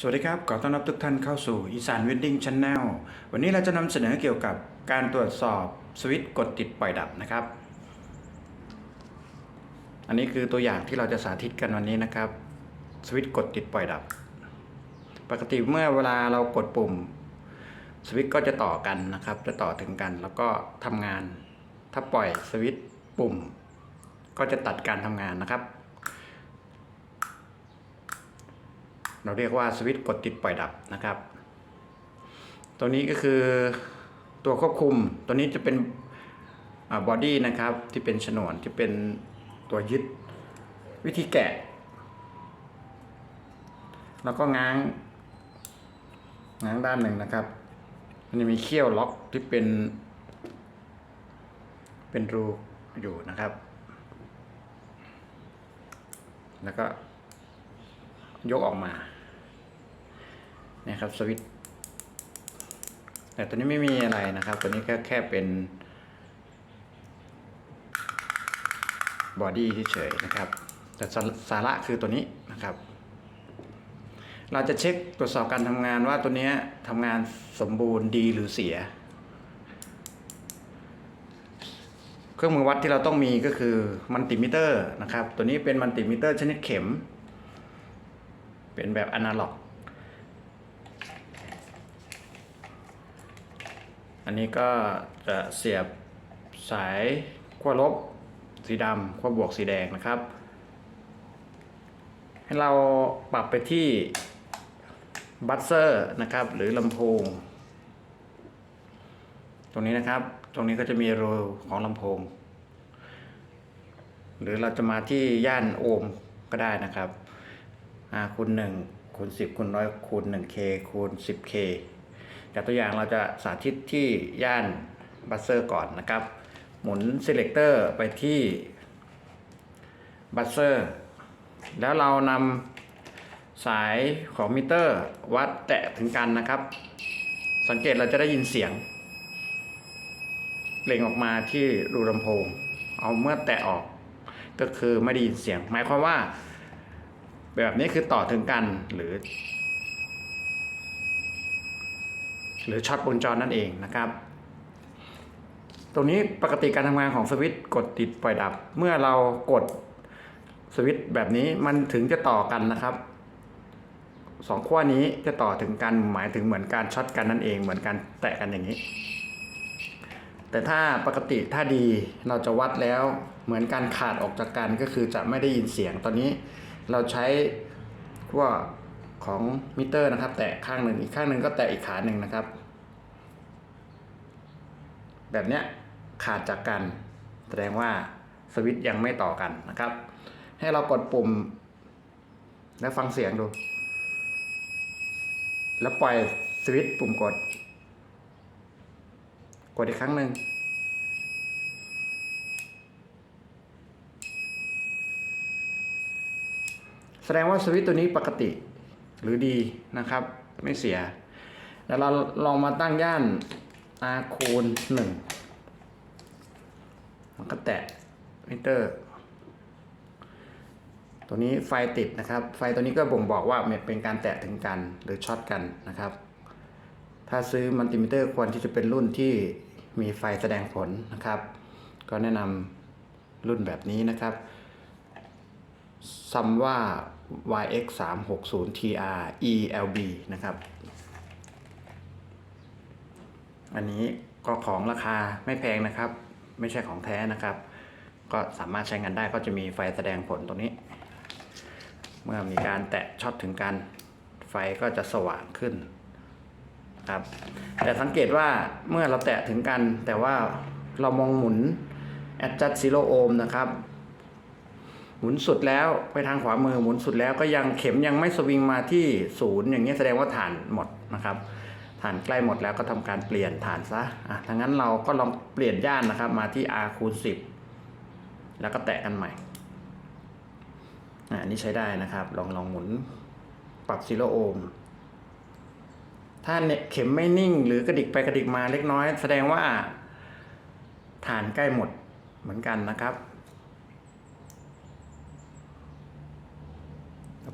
สวัสดีครับ ขอต้อนรับทุกท่านเข้าสู่อีสานเวดดิ้งช n แนลวันนี้เราจะนำเสนอเกี่ยวกับการตรวจสอบสวิตช์กดติดปล่อยดับนะครับ อันนี้คือตัวอย่างที่เราจะสาธิตกันวันนี้นะครับสวิตช์กดติดปล่อยดับ ปกติเมื่อเวลาเรากดปุ่มสวิตช์ก็จะต่อกันนะครับ จะต่อถึงกันแล้วก็ทำงาน ถ้าปล่อยสวิตช์ปุ่ม ก็จะตัดการทำงานนะครับ เราเรียกว่าสวิตช์กดติดปล่อยดับนะครับ ตัวนี้ก็คือตัวควบคุมตัวนี้จะเป็นบอดี้นะครับที่เป็นฉนวนที่เป็นตัวยึดวิธีแกะ แล้วก็ง้าง ง้างด้านหนึ่งนะครับ มันจะมีเขี้ยวล็อกที่เป็น เป็นรูอยู่นะครับ แล้วก็ยกออกมา นี่ยครับสวิตช์แต่ตัวนี้ไม่มีอะไรนะครับ ตัวนี้ก็แค่เป็นบอดี้เฉยๆนะครับ แต่สาระคือตัวนี้นะครับ เราจะเช็คตรวจสอบการทำงานว่าตัวนี้ทำงานสมบูรณ์ดีหรือเสีย เครื่องมือวัดที่เราต้องมีก็คือมัลติมิเตอร์นะครับ ตัวนี้เป็นมัลติมิเตอร์ชนิดเข็ม เป็นแบบอนาล็อก อันนี้ก็จะเสียบสายขั้วลบสีดำขั้วบวกสีแดงนะครับ ให้เราปรับไปที่บัสเซอร์นะครับ หรือลำโพง ตรงนี้นะครับ ตรงนี้ก็จะมีรูของลำโพง หรือเราจะมาที่ย่านโอห์มก็ได้นะครับคูณ1คูณ10คูณร้อยคูณ 1k คูณ 10k จากตัวอย่างเราจะสาธิตที่ย่านบัสเซอร์ก่อนนะครับ หมุน selector ไปที่บัสเซอร์ แล้วเรานำสายของมิเตอร์วัดแตะถึงกันนะครับ สังเกตเราจะได้ยินเสียงเปล่งออกมาที่รูลำโพง เอาเมื่อแตะออก ก็คือไม่ได้ยินเสียง หมายความว่า แบบนี้คือต่อถึงกันหรือ หรือช็อตวงจรนั่นเองนะครับ ตรงนี้ปกติการทำงานของสวิตช์กดติดปล่อยดับ เมื่อเรากดสวิตช์แบบนี้มันถึงจะต่อกันนะครับสองขั้วนี้จะต่อถึงกันหมายถึงเหมือนการช็อตกันนั่นเอง เหมือนการแตะกันอย่างนี้ แต่ถ้าปกติถ้าดีเราจะวัดแล้วเหมือนการขาดออกจากกันก็คือจะไม่ได้ยินเสียงตอนนี้ เราใช้ขั้ว ของมิเตอร์นะครับ แตะข้างหนึ่งอีกข้างหนึ่งก็แตะอีกขาหนึ่งนะครับ แบบเนี้ยขาดจากกัน แสดงว่าสวิตช์ยังไม่ต่อกันนะครับ ให้เรากดปุ่ม แล้วฟังเสียงดู แล้วปล่อยสวิตช์ปุ่มกด กดอีกครั้งหนึ่งแสดงว่าสวิตช์ตัวนี้ปกติ หรือดีนะครับ ไม่เสีย แล้วเราลองมาตั้งย่าน R คูณหนึ่งมันก็แตะมิเตอร์ ตัวนี้ไฟติดนะครับ ไฟตัวนี้ก็บ่งบอกว่ามันเป็นการแตะถึงกันหรือช็อตกันนะครับ ถ้าซื้อมัลติมิเตอร์ควรที่จะเป็นรุ่นที่มีไฟแสดงผลนะครับ ก็แนะนำรุ่นแบบนี้นะครับซัมว่า YX 3 6 0 TR ELB นะครับ อันนี้ก็ของราคาไม่แพงนะครับ ไม่ใช่ของแท้นะครับ ก็สามารถใช้งานได้ก็จะมีไฟแสดงผลตรงนี้ เมื่อมีการแตะช็อตถึงกัน ไฟก็จะสว่างขึ้นครับ แต่สังเกตว่าเมื่อเราแตะถึงกันแต่ว่าเรามองหมุน adjust zero ohm นะครับ หมุนสุดแล้วไปทางขวามือหมุนสุดแล้วก็ยังเข็มยังไม่สวิงมาที่ศูนย์อย่างนี้ยแสดงว่าฐานหมดนะครับฐานใกล้หมดแล้วก็ทำการเปลี่ยนฐานซะอะถ้างั้นเราก็ลองเปลี่ยนย่านนะครับมาที่ R คูณ10 แล้วก็แตะกันใหม่อันนี้ใช้ได้นะครับ ลองลองหมุนปรับซีโรโอห์มถ้าเนี่ยเข็มไม่นิ่งหรือกระดิกไปกระดิกมาเล็กน้อย แสดงว่าฐานใกล้หมดเหมือนกันนะครับ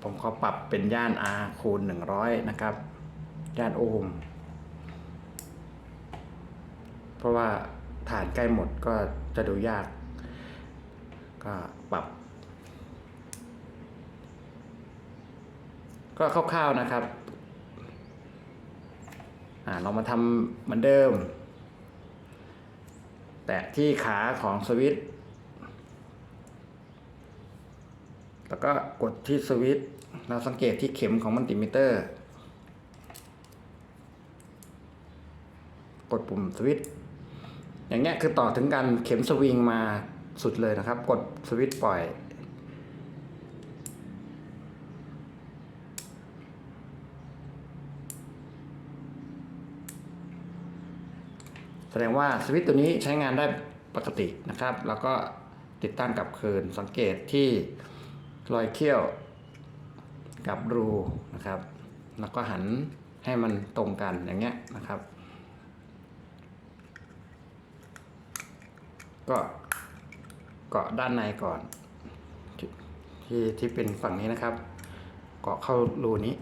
ผมขอปรับเป็นย่าน R คูณ 100 นะครับ ย่านโอห์มเพราะว่าฐานใกล้หมดก็จะดูยาก ก็ปรับ ก็คร่าวๆนะครับอ่าเรามาทำเหมือนเดิม แตะที่ขาของสวิตช์ แล้วก็กดที่สวิตช์เราสังเกตที่เข็มของมัลติมิเตอร์ กดปุ่มสวิตช์อย่างเงี้ยคือต่อถึงการเข็มสวิงมาสุดเลยนะครับ กดสวิตช์ปล่อย แสดงว่าสวิตช์ตัวนี้ใช้งานได้ปกตินะครับ แล้วก็ติดตั้งกับคืนสังเกตที่ รอยเขี้ยวกับรูนะครับ แล้วก็หันให้มันตรงกันอย่างเงี้ยนะครับ ก็เกาะด้านในก่อน ที่ที่เป็นฝั่งนี้นะครับ เกาะเข้ารูนี้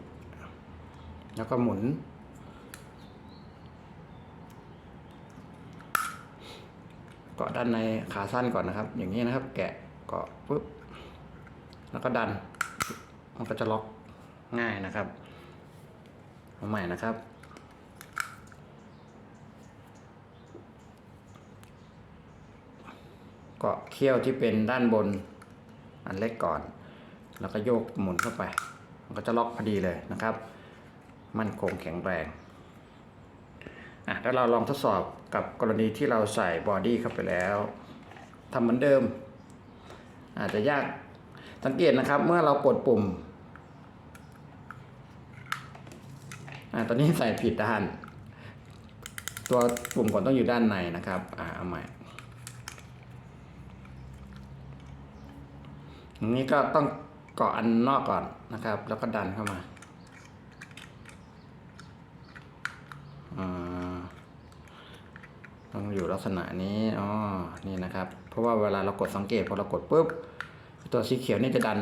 แล้วก็หมุน เกาะด้านในขาสั้นก่อนนะครับ อย่างนี้นะครับ แกะเกาะปุ๊บ แล้วก็ดัน มันก็จะล็อกง่ายนะครับเอาใหม่นะครับกาะเขี้ยวที่เป็นด้านบนอันเล็กก่อน แล้วก็โยกหมุนเข้าไป มันก็จะล็อกพอดีเลยนะครับ มั่นคงแข็งแรงอะแล้วเราลองทดสอบกับกรณีที่เราใส่บอดี้เข้าไปแล้วทำเหมือนเดิม อาจจะยาก สังเกตนะครับ เมื่อเรากดปุ่มอะตอนนี้ใส่ผิดด้าน ตัวปุ่มก่อนต้องอยู่ด้านในนะครับอ่าเอาใหม่อันนี้ก็ต้องเกาะอันนอกก่อนนะครับ แล้วก็ดันเข้ามาอ่าต้องอยู่ลักษณะนี้อ๋อนี่นะครับ เพราะว่าเวลาเรากดสังเกตพอเรากดปุ๊บ ตัวสีเขียวนี่จะดัน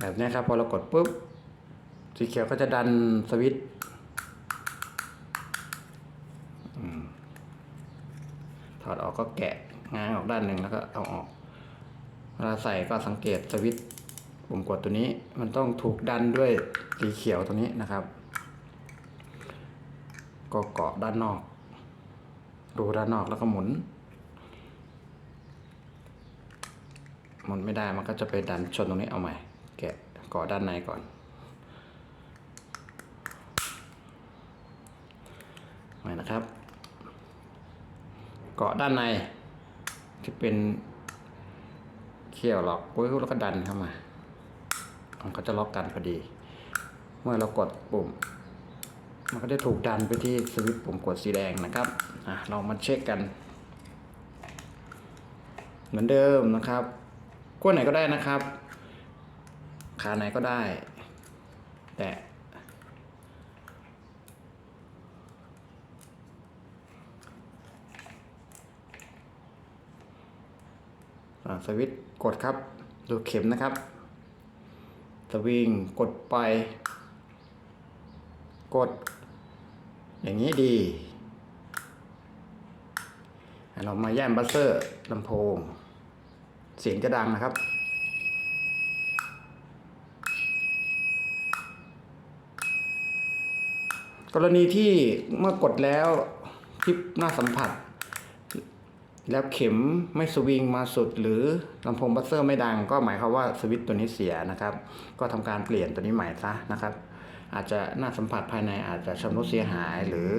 แบบนี้ครับ พอเรากดปุ๊บ สีเขียวก็จะดันสวิตช์ถอดออกก็แกะง้างออกด้านหนึ่งแล้วก็เอาออกเวลาใส่ก็สังเกตสวิตช์ ปุ่มกดตัวนี้มันต้องถูกดันด้วยสีเขียวตัวนี้นะครับ ก็เกาะด้านนอก ดูด้านนอกแล้วก็หมุน หมุนไม่ได้มันก็จะไปดันชนตรงนี้เอาใหม่ แกะเกาะด้านในก่อนใหม่นะครับ เกาะด้านในที่เป็นเขี้ยวหลอกปุ๊บแล้วก็ดันเข้ามา มันก็จะล็อกกันพอดี เมื่อเรากดปุ่ม มันก็จะถูกดันไปที่สวิตช์ปุ่มกดสีแดงนะครับอะเรามาเช็คกัน เหมือนเดิมนะครับขั้วไหนก็ได้นะครับ ขาไหนก็ได้ แต่สวิตช์กดครับ ดูเข็มนะครับ สวิงกดไป กด อย่างนี้ดีเรามาแย่มบัสเซอร์ลำโพง เสียงจะดังนะครับ กรณีที่เมื่อกดแล้วที่หน้าสัมผัส แล้วเข็มไม่สวิงมาสุด หรือลำโพงบัสเซอร์ไม่ดัง ก็หมายความว่าสวิตตัวนี้เสียนะครับ ก็ทำการเปลี่ยนตัวนี้ใหม่ซะนะครับ อาจจะหน้าสัมผัสภายในอาจจะชำรุดเสียหายหรือ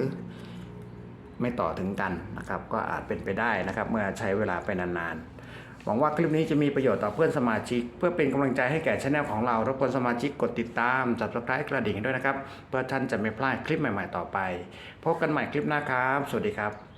ไม่ต่อถึงกันนะครับ ก็อาจเป็นไปได้นะครับ เมื่อใช้เวลาไปนานๆ หวังว่าคลิปนี้จะมีประโยชน์ต่อเพื่อนสมาชิก เพื่อเป็นกำลังใจให้แก่ช anel ของเรารบกวนสมาชิกกดติดตาม subscribe กระดิ่งด้วยนะครับ เพื่อท่านจะไม่พลาดคลิปใหม่ ๆ ต่อไป พบกันใหม่คลิปหน้าครับ สวัสดีครับ